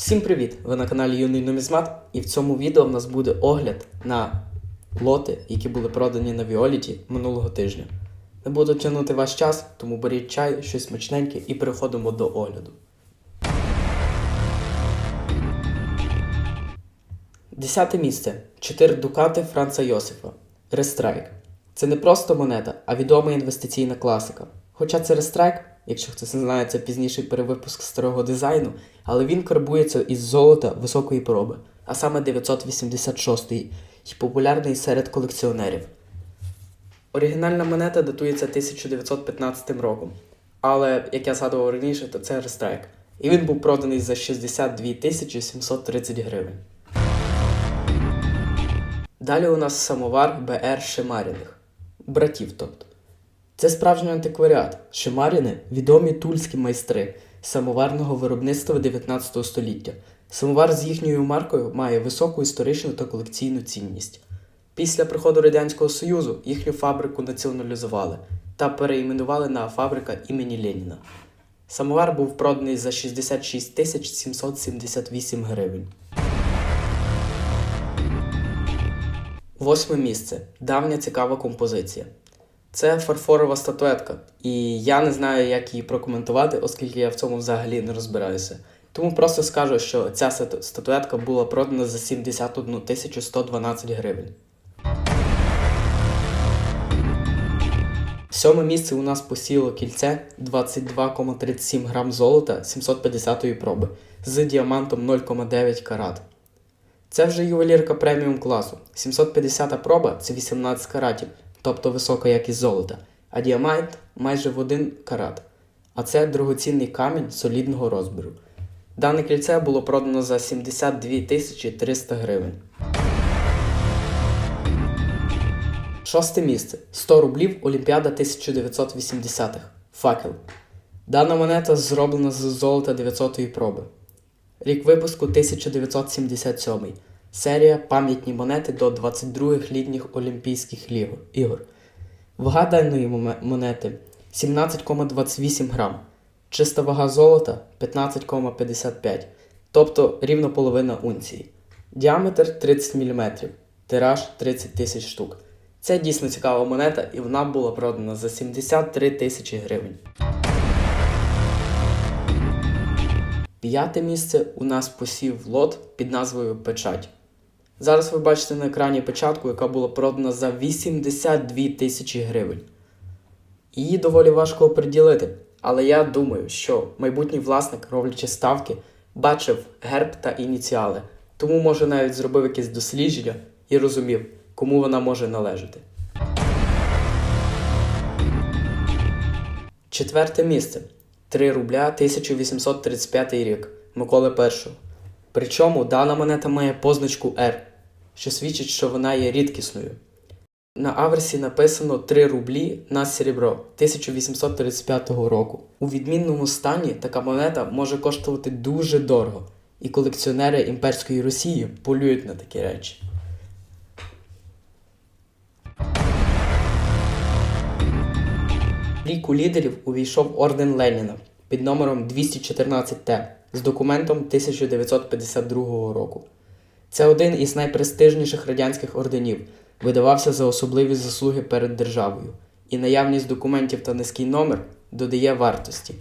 Всім привіт! Ви на каналі Юний Нумізмат, і в цьому відео в нас буде огляд на лоти, які були продані на Віоліті минулого тижня. Не буду тягнути ваш час, тому беріть чай, щось смачненьке і переходимо до огляду. Десяте місце. 4 дукати Франца Йосифа. Рестрайк. Це не просто монета, а відома інвестиційна класика. Хоча це рестрайк, якщо хтось не знає, це пізніший перевипуск старого дизайну, але він карбується із золота високої проби, а саме 986 й і популярний серед колекціонерів. Оригінальна монета датується 1915 роком, але, як я згадував раніше, то це рестрайк. І він був проданий за 62 тисячі 730 гривень. Далі у нас самовар БР Шимаріних. Братів, тобто. Це справжній антикваріат. Шимаріни відомі тульські майстри самоварного виробництва 19 століття. Самовар з їхньою маркою має високу історичну та колекційну цінність. Після приходу Радянського Союзу їхню фабрику націоналізували та переіменували на фабрика імені Леніна. Самовар був проданий за 66 тисяч 778 гривень. Восьме місце. Давня цікава композиція. Це фарфорова статуетка, і я не знаю, як її прокоментувати, оскільки я в цьому взагалі не розбираюся. Тому просто скажу, що ця статуетка була продана за 71 тисячу 112 гривень. Сьоме місце у нас посіло кільце 22,37 грам золота 750 проби з діамантом 0,9 карат. Це вже ювелірка преміум класу. 750 проба це 18 каратів, тобто висока якість золота, а діамант майже в 1 карат. А це дорогоцінний камінь солідного розміру. Дане кільце було продано за 72 тисячі 300 гривень. Шосте місце 100 рублів Олімпіада 1980-х. Факел. Дана монета зроблена з золота 900-ї проби. Рік випуску 1977. Серія пам'ятні монети до 22-х літніх Олімпійських ігор. Вага даної монети 17,28 грам. Чиста вага золота 15,55, тобто рівно половина унції. Діаметр 30 мм, тираж 30 тисяч штук. Це дійсно цікава монета, і вона була продана за 73 тисячі гривень. П'яте місце у нас посів лот під назвою Печать. Зараз ви бачите на екрані печатку, яка була продана за 82 тисячі гривень. Її доволі важко оприділити, але я думаю, що майбутній власник, роблячи ставки, бачив герб та ініціали, тому може навіть зробив якесь дослідження і розумів, кому вона може належати. Четверте місце 3 рубля 1835 рік Миколи І. Причому дана монета має позначку R, що свідчить, що вона є рідкісною. На аверсі написано 3 рублі на серебро 1835 року. У відмінному стані така монета може коштувати дуже дорого, і колекціонери імперської Росії полюють на такі речі. Ліку лідерів увійшов орден Леніна під номером 214Т з документом 1952 року. Це один із найпрестижніших радянських орденів, видавався за особливі заслуги перед державою, і наявність документів та низький номер додає вартості.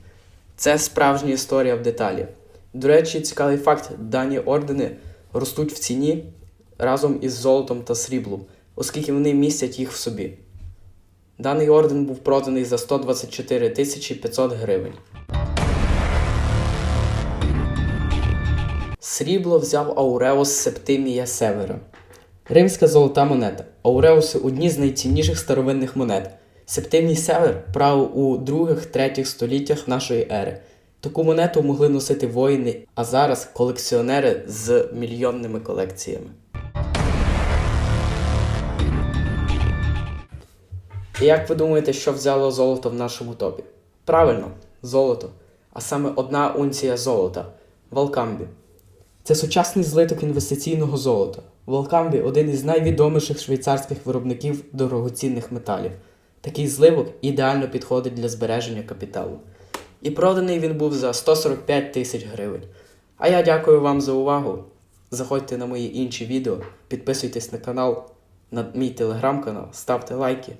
Це справжня історія в деталі. До речі, цікавий факт: дані ордени ростуть в ціні разом із золотом та сріблом, оскільки вони містять їх в собі. Даний орден був проданий за 124 тисячі 500 гривень. Срібло взяв Ауреус Септимія Севера. Римська золота монета. Ауреуси одні з найцінніших старовинних монет. Септимій Север правив у 2-3 століттях нашої ери. Таку монету могли носити воїни, а зараз колекціонери з мільйонними колекціями. І як ви думаєте, що взяло золото в нашому топі? Правильно, золото. А саме одна унція золота Валкамбі. Це сучасний злиток інвестиційного золота. Валкамбі один із найвідоміших швейцарських виробників дорогоцінних металів. Такий зливок ідеально підходить для збереження капіталу. І проданий він був за 145 тисяч гривень. А я дякую вам за увагу. Заходьте на мої інші відео, підписуйтесь на канал, на мій телеграм-канал, ставте лайки.